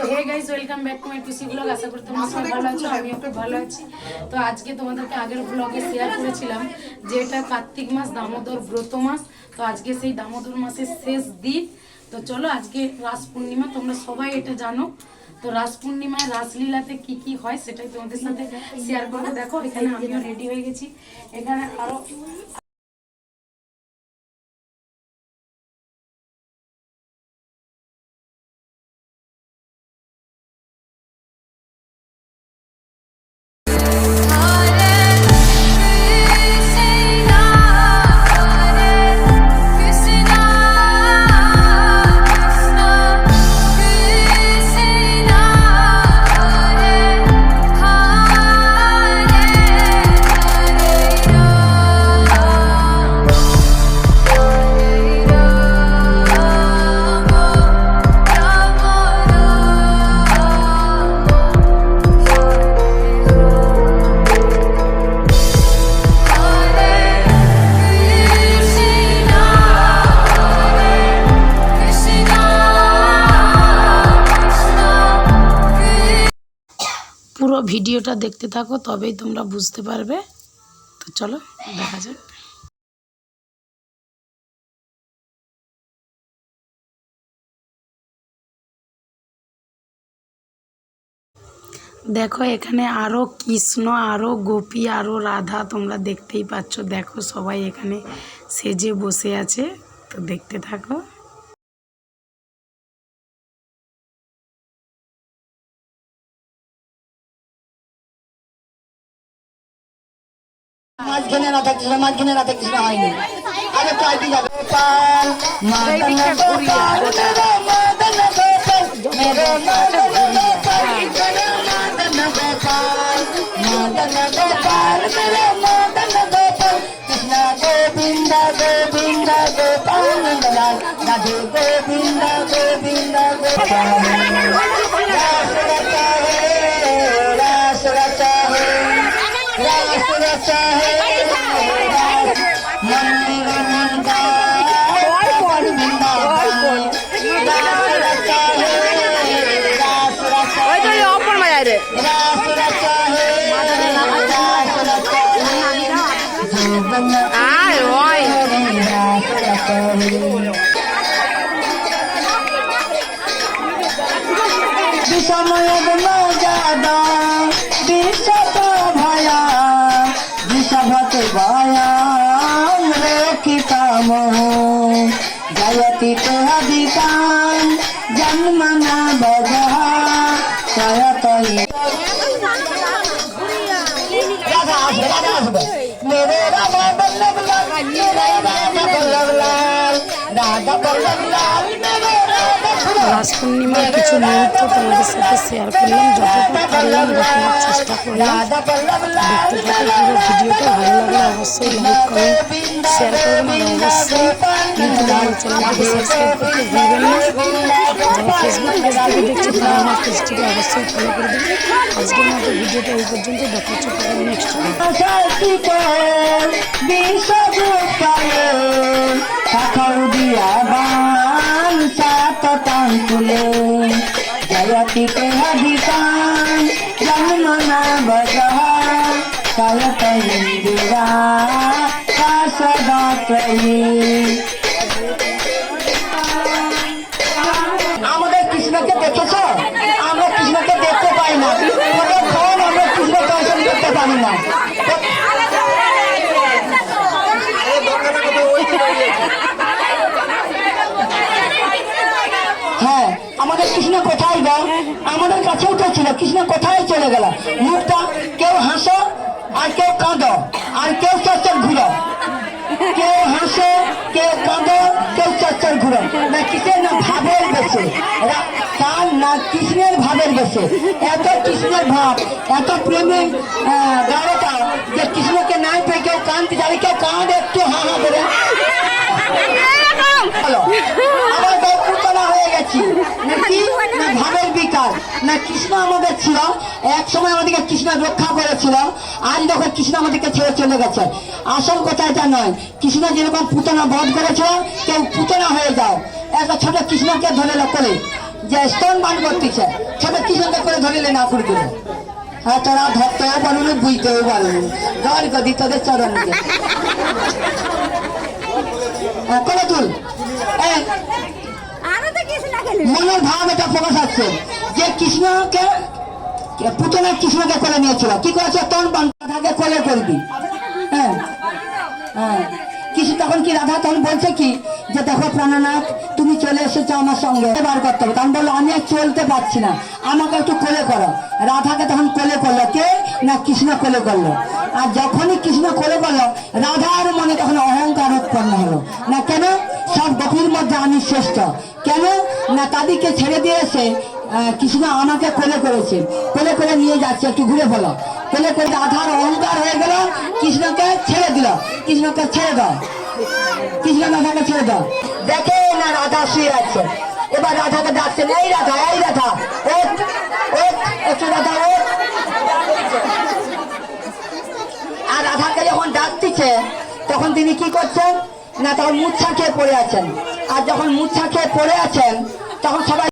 তো hey guys welcome back to my Tusi vlog আশা করি তোমরা সবাই ভালো আছো আমিও খুব ভালো আছি। তো আজকে তোমাদেরকে আগের ব্লগে শেয়ার করেছিলাম যে এটা কার্তিক মাস দামোদর ব্রত মাস। তো আজকে সেই দামোদর মাসের শেষ দিন। তো চলো আজকে রাস পূর্ণিমা তোমরা সবাই এটা জানো। তো রাস পূর্ণিমায় রাসলীলাতে কি কি হয় সেটাই তোমাদের সাথে শেয়ার করব। দেখো এখানে আমিও রেডি হয়ে গেছি। এখানে আরও ভিডিওটা দেখতে থাকো, তবেই তোমরা বুঝতে পারবে। তো চলো, দেখা যাক। দেখো, এখানে আরও কৃষ্ণ, আরও গোপী, আরও রাধা তোমরা দেখতেই পাচ্ছ। দেখো সবাই এখানে সেজে বসে আছে। তো দেখতে থাকো। মাঝখানে না থাকছিস না মাঝখানে না থাকছিস না হয়নি আরে প্রায় দিকে যাবে গোপাল মাদন গোপাল মাদন গোপাল মেরে মাদন গোপাল ইতনে মাদন গোপাল মাদন গোপাল মেরে মাদন গোপাল কৃষ্ণ গোবিন্দ গোবিন্দ গোপাল নন্দলাল রাধে গোবিন্দ গোবিন্দ গোপাল রাস रचा है Ai, ôi. Đi sao জয়তি তোহাদিতাম জন্মনা বজা সয়তই রাস পূর্ণিমার কিছু মুহূর্ত তোমাদের সাথে শেয়ার করলাম। দেখানোর চেষ্টা করলাম। দেখতে থাকো পুরো ভিডিওটা ভালো লাগলে অবশ্যই লাইক কমেন্ট শেয়ার করবেন আর অবশ্যই কিন্তু আমার চ্যানেলটিকে সাবস্ক্রাইব করতে ভুলবেন না। ফেসবুক অবশ্যই ফলো করে দেবেন আজকের মতো ভিডিওটা এই পর্যন্ত। দেখা হচ্ছে নেক্সট শাখর দিয়া फुले जयति ते हरितां जन्मना भगः कलत इन्दिरा सदा प्रये কৃষ্ণ কোথায় গেল আমাদের কাছেও তো ছিল। কৃষ্ণ কোথায় চলে গেল? মুখটা কেউ হাসো আর কেউ কাঁদো আর কেউ চচ্চর ঘুরো। কেউ হাসো কেউ কাঁদো কেউ চচ্চর ঘুরো। না কিসের না ভাবের বেশে। কার না কৃষ্ণের ভাবের বেশে। এত কৃষ্ণের ভাব এত প্রেমের গাড়োটা যে কৃষ্ণকে নাই পেয়ে কেউ কাঁদতে যাবে কেউ কাঁদ একটু হা হা করে আবার গেছি নাকি? না ভাবের বিকাশ না কৃষ্ণ আমাদের ছিল। এক সময় আমাদেরকে কৃষ্ণ রক্ষা করেছিল। আজ দেখো কৃষ্ণ আমাদেরকে ছেড়ে চলে গেছে। আসল কথা এটা নয়। কৃষ্ণ যেরকম পুতনা বধ করেছিল কেউ পুতনা হয়ে যাও। একটা ছোট কৃষ্ণকে ধরে করে যে স্তন পান করতেছে। ছোট কৃষ্ণকে করে ধরিলে না করে দিল। হ্যাঁ তোরা ধরতেও পারুনি বুঝতেও পারুনি গান কদি তোদের চরণ দিকে হ্যাঁ, তুল এই, আরও তো কিছু না খেলি মনের ভাব এটা প্রকাশ যে কৃষ্ণকে পুতনা কৃষ্ণকে কোলে নিয়েছিল। কি করেছে? তোর রাধাকে কোলে করবি। হ্যাঁ। হ্যাঁ। কৃষ্ণ তখন কি রাধা, তখন বলছে কি, যে দেখো প্রাণনাথ, তুমি চলে এসেছ আমার সঙ্গে। বার করতে হবে। তখন বলল, আমি চলতে পারছি না। আমাকে একটু কোলে করো। রাধাকে তখন কোলে করল। কে? না, কৃষ্ণ কোলে করল। আর যখনই কৃষ্ণ কোলে করল, রাধার মনে তখন অহংকার উৎপন্ন হলো। না মধ্যে শ্রেষ্ঠ। কেন? না, তাদেরকে ছেড়ে দিয়েছে কৃষ্ণ আমাকে কোলে করেছে। কোলে করে নিয়ে যাচ্ছে, একটু ঘুরে বলো। কোলে করে রাধার অহংকার হয়ে গেল, কৃষ্ণকে ছেড়ে দিল। কৃষ্ণকে ছেড়ে দাও। কৃষ্ণ ছেড়ে দাও। দেখে না, রাধা শুয়ে আছে। এবার রাধাকে ডাকছেন, এই রাধা এই রাধা একটু রাধা আর রাধাকে যখন ডাকতেছে, তখন তিনি কি করছেন? না তখন মূর্ছা খেয়ে পড়ে আছেন। আর যখন মূর্ছা খেয়ে পড়ে আছেন তখন সবাই